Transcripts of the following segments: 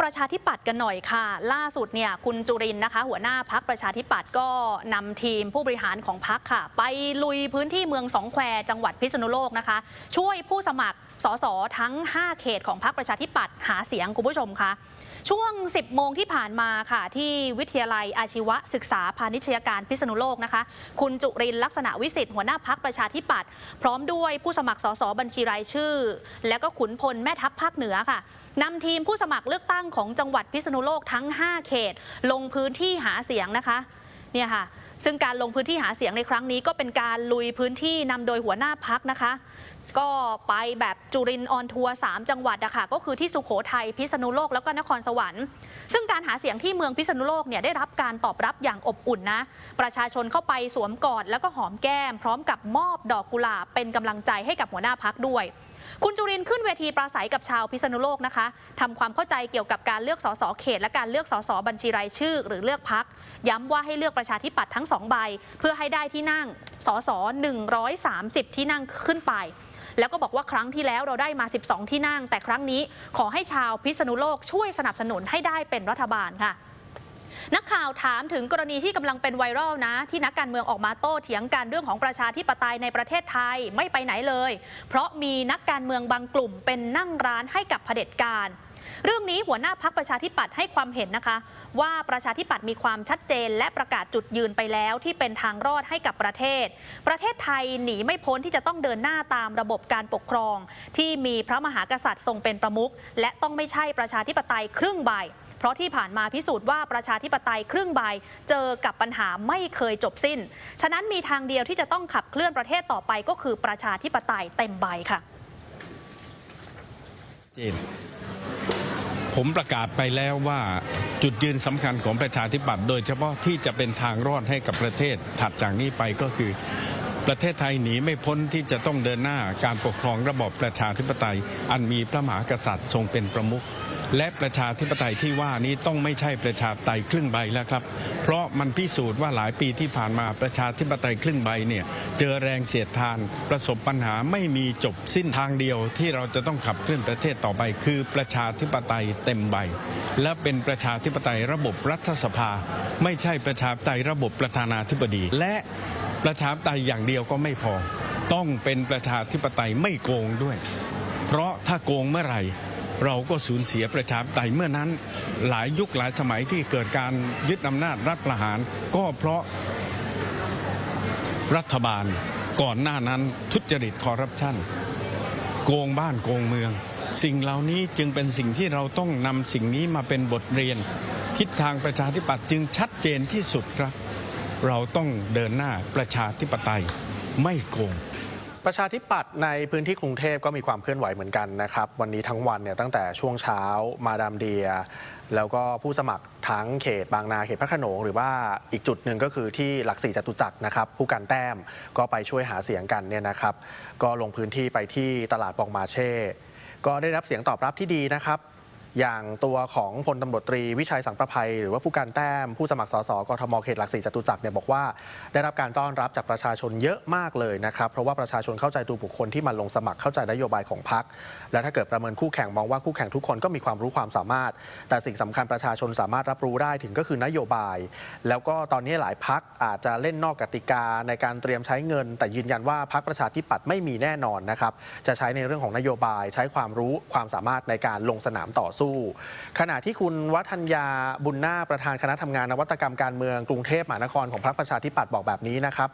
ประชาธิปัตย์กันหน่อยค่ะ ล่าสุดเนี่ยคุณจุรินนะคะ หัวหน้าพักประชาธิปัตย์ก็นำทีมผู้บริหารของพักค่ะ ไปลุยพื้นที่เมืองสองแควจังหวัดพิษณุโลกนะคะ ช่วยผู้สมัครสสทั้ง 5 เขตของพักประชาธิปัตย์หาเสียงคุณผู้ชมคะ ช่วง 10 โมงที่ผ่านมาค่ะ ที่วิทยาลัยอาชีวศึกษาพาณิชยการพิษณุโลกนะคะ คุณจุรินลักษณะวิสิทธิ์หัวหน้าพักประชาธิปัตย์พร้อมด้วยผู้สมัครสสบัญชีรายชื่อ แล้วก็ขุนพลแม่ทัพภาคเหนือค่ะนำทีมผู้สมัครเลือกตั้งของจังหวัดพิษณุโลกทั้ง 5 เขต ลงพื้นที่หาเสียงนะคะเนี่ยค่ะ ซึ่งการลงพื้นที่หาเสียงในครั้งนี้ก็เป็นการลุยพื้นที่นำโดยหัวหน้าพักนะคะ ก็ไปแบบจุรินทร์ออนทัวร์3จังหวัดอะค่ะก็คือที่สุโขทัยพิษณุโลกแล้วก็นครสวรรค์ ซึ่งการหาเสียงที่เมืองพิษณุโลกเนี่ยได้รับการตอบรับอย่างอบอุ่นนะประชาชนเข้าไปสวมกอดแล้วก็หอมแก้ม พร้อมกับมอบดอกกุหลาบเป็นกำลังใจให้กับหัวหน้าพักด้วย คุณจุรินขึ้นเวทีปราศัยกับชาวพิษณุโลกนะคะทำความเข้าใจเกี่ยวกับการเลือกสสเขต และการเลือกสสบัญชีรายชื่อ หรือเลือกพัก ย้ำว่าให้เลือกประชาธิปัตย์ทั้งสองใบ เพื่อให้ได้ที่นั่งสส130 ที่นั่งขึ้นไปแล้วก็บอกว่าครั้งที่แล้วเราได้มา 12 ที่นั่ง แต่ครั้งนี้ขอให้ชาวพิษณุโลกช่วยสนับสนุนให้ได้เป็นรัฐบาลค่ะ นักข่าวถามถึงกรณีที่กำลังเป็นไวรัลนะ ที่นักการเมืองออกมาโต้เถียงกันเรื่องของประชาธิปไตยในประเทศไทยไม่ไปไหนเลย เพราะมีนักการเมืองบางกลุ่มเป็นนั่งร้านให้กับเผด็จการเรื่องนี้หัวหน้าพักประชาธิปัตย์ให้ความเห็นนะคะ ว่าประชาธิปัตย์มีความชัดเจน และประกาศจุดยืนไปแล้วที่เป็นทางรอดให้กับประเทศ ประเทศไทยหนีไม่พ้นที่จะต้องเดินหน้าตามระบบการปกครอง ที่มีพระมหากษัตริย์ทรงเป็นประมุขและต้องไม่ใช่ประชาธิปไตยครึ่งใบ เพราะที่ผ่านมาพิสูจน์ว่าประชาธิปไตยครึ่งใบเจอกับปัญหาไม่เคยจบสิ้น ฉะนั้นมีทางเดียวที่จะต้องขับเคลื่อนประเทศต่อไปก็คือประชาธิปไตยเต็มใบค่ะเจนผมประกาศไปแล้วว่าจุดยืนสำคัญของประชาธิปัตย์โดยเฉพาะที่จะเป็นทางรอดให้กับประเทศถัดจากนี้ไปก็คือ ประเทศไทยหนีไม่พ้นที่จะต้องเดินหน้าการปกครองระบอบประชาธิปไตย อันมีพระมหากษัตริย์ทรงเป็นประมุข และประชาธิปไตยที่ว่านี้ต้องไม่ใช่ประชาธิปไตยครึ่งใบแล้วครับ เพราะมันพิสูจน์ว่าหลายปีที่ผ่านมาประชาธิปไตยครึ่งใบเนี่ยเจอแรงเสียดทาน ประสบปัญหาไม่มีจบสิ้นทางเดียวที่เราจะต้องขับเคลื่อนประเทศต่อไป คือประชาธิปไตยเต็มใบ และเป็นประชาธิปไตยระบบรัฐสภา ไม่ใช่ประชาธิปไตยระบบประธานาธิบดี และประชาธิปไตยอย่างเดียวก็ไม่พอ ต้องเป็นประชาธิปไตยไม่โกงด้วย เพราะถ้าโกงเมื่อไหร่ เราก็สูญเสียประชาธิปไตยเมื่อนั้น หลายยุคหลายสมัยที่เกิดการยึดอำนาจรัฐประหาร ก็เพราะรัฐบาลก่อนหน้านั้นทุจริตคอร์รัปชันโกงบ้านโกงเมือง สิ่งเหล่านี้จึงเป็นสิ่งที่เราต้องนำสิ่งนี้มาเป็นบทเรียน ทิศทางประชาธิปัตย์จึงชัดเจนที่สุดครับ เราต้องเดินหน้าประชาธิปไตยไม่โกง ประชาธิปัตย์ในพื้นที่กรุงเทพก็มีความเคลื่อนไหวเหมือนกันนะครับ วันนี้ทั้งวันเนี่ยตั้งแต่ช่วงเช้ามาดามเดีย แล้วก็ผู้สมัครทั้งเขตบางนาเขตพระโขนงหรือว่าอีกจุดหนึ่งก็คือที่หลักสี่จตุจักรนะครับ ผู้การแต้มก็ไปช่วยหาเสียงกันเนี่ยนะครับ ก็ลงพื้นที่ไปที่ตลาดบองมาเช่ ก็ได้รับเสียงตอบรับที่ดีนะครับ อย่างตัวของพลตำรวจตรีวิชัยสังประภัย หรือว่าผู้การแต้มผู้สมัครสสกทมเขตหลักสี่จตุจักรเนี่ยบอกว่าได้รับการต้อนรับจากประชาชนเยอะมากเลยนะครับ เพราะว่าประชาชนเข้าใจตัวบุคคลที่มาลงสมัครเข้าใจนโยบายของพรรคและถ้าเกิดประเมินคู่แข่งมองว่าคู่แข่งทุกคนก็มีความรู้ความสามารถ แต่สิ่งสำคัญประชาชนสามารถรับรู้ได้ถึงก็คือนโยบาย แล้วก็ตอนนี้หลายพักอาจจะเล่นนอกกติกาในการเตรียมใช้เงิน แต่ยืนยันว่าพักประชาธิปัตย์ไม่มีแน่นอนนะครับจะใช้ในเรื่องของนโยบาย ใช้ความรู้ความสามารถในการลงสนามต่อสู้ขณะที่คุณวัฒนยาบุญนาประธานคณะทำงานนวัตกรรมการเมืองกรุงเทพมหานครของพรรคประชาธิปัตย์บอกแบบนี้นะครับ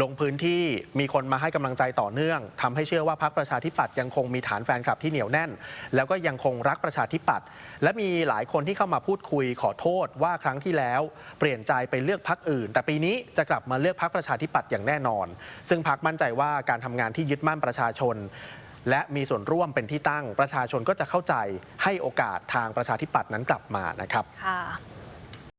ลงพื้นที่มีคนมาให้กำลังใจต่อเนื่องทำให้เชื่อว่าพรรคประชาธิปัตย์ยังคงมีฐานแฟนคลับที่เหนียวแน่น แล้วก็ยังคงรักประชาธิปัตย์และมีหลายคนที่เข้ามาพูดคุยขอโทษว่าครั้งที่แล้วเปลี่ยนใจไปเลือกพรรคอื่น แต่ปีนี้จะกลับมาเลือกพรรคประชาธิปัตย์อย่างแน่นอน ซึ่งพรรคมั่นใจว่าการทำงานที่ยึดมั่นประชาชน และมีส่วนร่วมเป็นที่ตั้งประชาชนก็จะเข้าใจให้โอกาสทางประชาธิปัตย์นั้นกลับมานะครับค่ะ